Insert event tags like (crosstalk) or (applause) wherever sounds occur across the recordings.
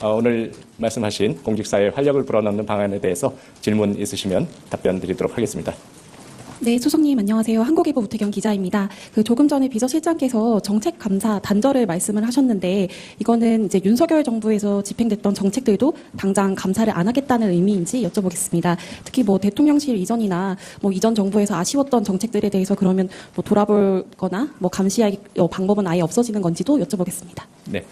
어, 오늘 말씀하신 공직사회 활력을 불어넣는 방안에 대해서 질문 있으시면 답변 드리도록 하겠습니다. 네, 소속님 안녕하세요. 한국일보 우태경 기자입니다. 그 조금 전에 비서실장께서 정책 감사 단절을 말씀을 하셨는데 이거는 이제 윤석열 정부에서 집행됐던 정책들도 당장 감사를 안 하겠다는 의미인지 여쭤보겠습니다. 특히 뭐 대통령실 이전이나 뭐 이전 정부에서 아쉬웠던 정책들에 대해서 그러면 뭐 돌아볼거나 뭐 감시할 어, 방법은 아예 없어지는 건지도 여쭤보겠습니다. 네.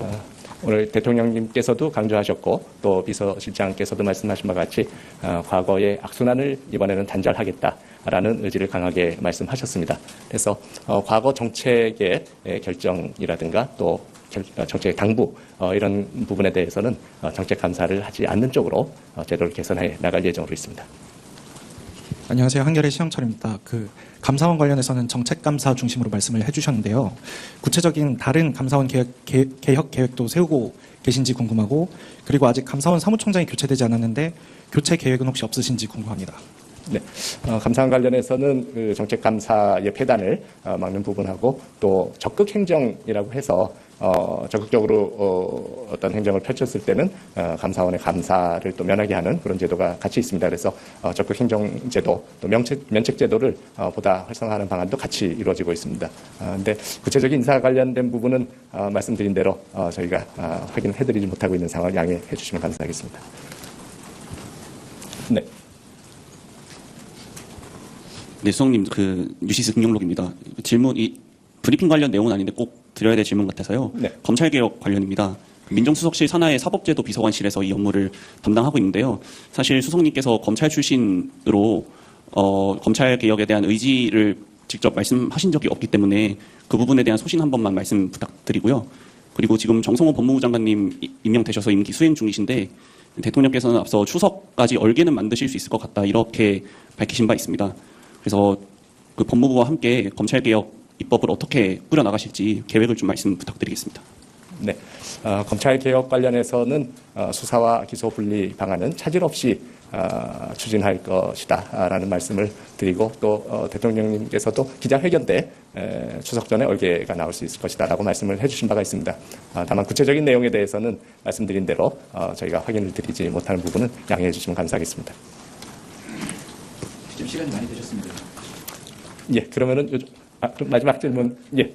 어, 오늘 대통령님께서도 강조하셨고 또 비서실장께서도 말씀하신 바와 같이 어, 과거의 악순환을 이번에는 단절하겠다라는 의지를 강하게 말씀하셨습니다. 그래서 어, 과거 정책의 에, 결정이라든가 또 결- 어, 정책 당부 어, 이런 부분에 대해서는 어, 정책 감사를 하지 않는 쪽으로 어, 제도를 개선해 나갈 예정으로 있습니다. 안녕하세요. 한겨레 시영철입니다. 그 감사원 관련해서는 정책 감사 중심으로 말씀을 해주셨는데요. 구체적인 다른 감사원 개혁, 개, 개혁 계획도 세우고 계신지 궁금하고 그리고 아직 감사원 사무총장이 교체되지 않았는데 교체 계획은 혹시 없으신지 궁금합니다. 네, 어, 감사원 관련해서는 그 정책 감사의 폐단을 어, 막는 부분하고 또 적극 행정이라고 해서 어, 적극적으로 어, 어떤 행정을 펼쳤을 때는 어, 감사원의 감사를 또 면하게 하는 그런 제도가 같이 있습니다. 그래서 어, 적극 행정 제도 또 면책 면책 제도를 어, 보다 활성화하는 방안도 같이 이루어지고 있습니다. 어, 근데 구체적인 인사 관련된 부분은 어, 말씀드린 대로 어, 저희가 어, 확인을 해드리지 못하고 있는 상황을 양해해 주시면 감사하겠습니다. 네. 네, 수석님, 그 뉴시스 김용록입니다. 질문 이 브리핑 관련 내용은 아닌데 꼭 드려야 될 질문 같아서요. 네. 검찰개혁 관련입니다. 민정수석실 산하의 사법제도 비서관실에서 이 업무를 담당하고 있는데요. 사실 수석님께서 검찰 출신으로 어, 검찰 개혁에 대한 의지를 직접 말씀하신 적이 없기 때문에 그 부분에 대한 소신 한 번만 말씀 부탁드리고요. 그리고 지금 정성호 법무부 장관님 이- 임명되셔서 임기 수행 중이신데 대통령께서는 앞서 추석까지 얼개는 만드실 수 있을 것 같다 이렇게 밝히신 바 있습니다. 그래서 그 법무부와 함께 검찰 개혁 입법을 어떻게 꾸려 나가실지 계획을 좀 말씀 부탁드리겠습니다. 네. 어, 검찰 개혁 관련해서는 어, 수사와 기소 분리 방안은 차질 없이 어, 추진할 것이다라는 말씀을 드리고 또 어, 대통령님께서도 기자회견 때 에, 추석 전에 얼개가 나올 수 있을 것이다라고 말씀을 해주신 바가 있습니다. 아, 다만 구체적인 내용에 대해서는 말씀드린 대로 어, 저희가 확인을 드리지 못하는 부분은 양해해 주시면 감사하겠습니다. 지금 시간이 많이 되셨습니다. 예, 그러면은 요, 아, 그럼 마지막 질문 예,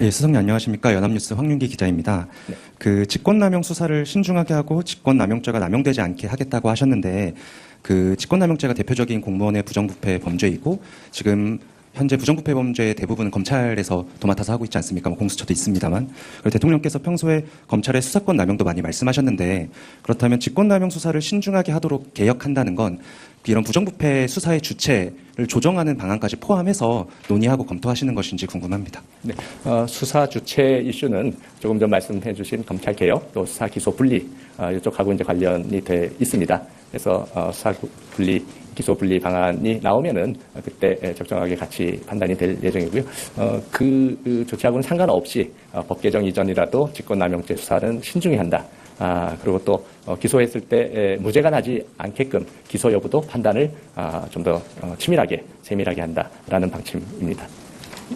예, 수석님 안녕하십니까? 연합뉴스 황윤기 기자입니다. 네. 그 직권남용 수사를 신중하게 하고 직권남용죄가 남용되지 않게 하겠다고 하셨는데 그 직권남용죄가 대표적인 공무원의 부정부패 범죄이고 지금 현재 부정부패 범죄의 대부분은 검찰에서 도맡아서 하고 있지 않습니까? 뭐 공수처도 있습니다만. 그리고 대통령께서 평소에 검찰의 수사권 남용도 많이 말씀하셨는데 그렇다면 직권 남용 수사를 신중하게 하도록 개혁한다는 건 이런 부정부패 수사의 주체를 조정하는 방안까지 포함해서 논의하고 검토하시는 것인지 궁금합니다. 네, 어, 수사 주체 이슈는 조금 전 말씀해 주신 검찰 개혁 또 수사 기소 분리 어, 이쪽하고 이제 관련이 돼 있습니다. 그래서 어, 수사 구- 분리 기소 분리 방안이 나오면은 그때 에, 적정하게 같이 판단이 될 예정이고요. 어, 그, 그 조치하고는 상관없이 어, 법 개정 이전이라도 직권남용죄 수사는 신중히 한다. 아, 그리고 또 어, 기소했을 때 에, 무죄가 나지 않게끔 기소 여부도 판단을 아, 좀더 어, 치밀하게 세밀하게 한다라는 방침입니다.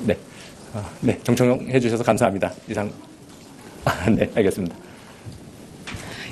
네. 아, 네, 정청해 주셔서 감사합니다. 이상. 아, (laughs) 네, 알겠습니다.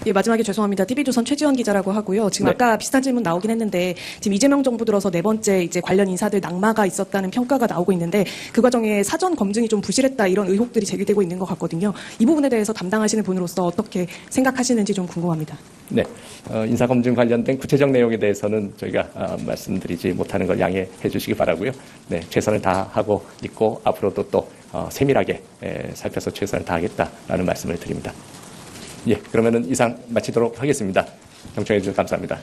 예, 마지막에 죄송합니다. TV조선 최지원 기자라고 하고요. 지금 네. 아까 비슷한 질문 나오긴 했는데 지금 이재명 정부 들어서 네 번째 이제 관련 인사들 낙마가 있었다는 평가가 나오고 있는데 그 과정에 사전 검증이 좀 부실했다 이런 의혹들이 제기되고 있는 것 같거든요. 이 부분에 대해서 담당하시는 분으로서 어떻게 생각하시는지 좀 궁금합니다. 네, 어, 인사 검증 관련된 구체적 내용에 대해서는 저희가 어, 말씀드리지 못하는 걸 양해해 주시기 바라고요. 네, 최선을 다하고 있고 앞으로도 또 어, 세밀하게 에, 살펴서 최선을 다하겠다라는 말씀을 드립니다. 예, 그러면은 이상 마치도록 하겠습니다. 경청해 주셔서 감사합니다.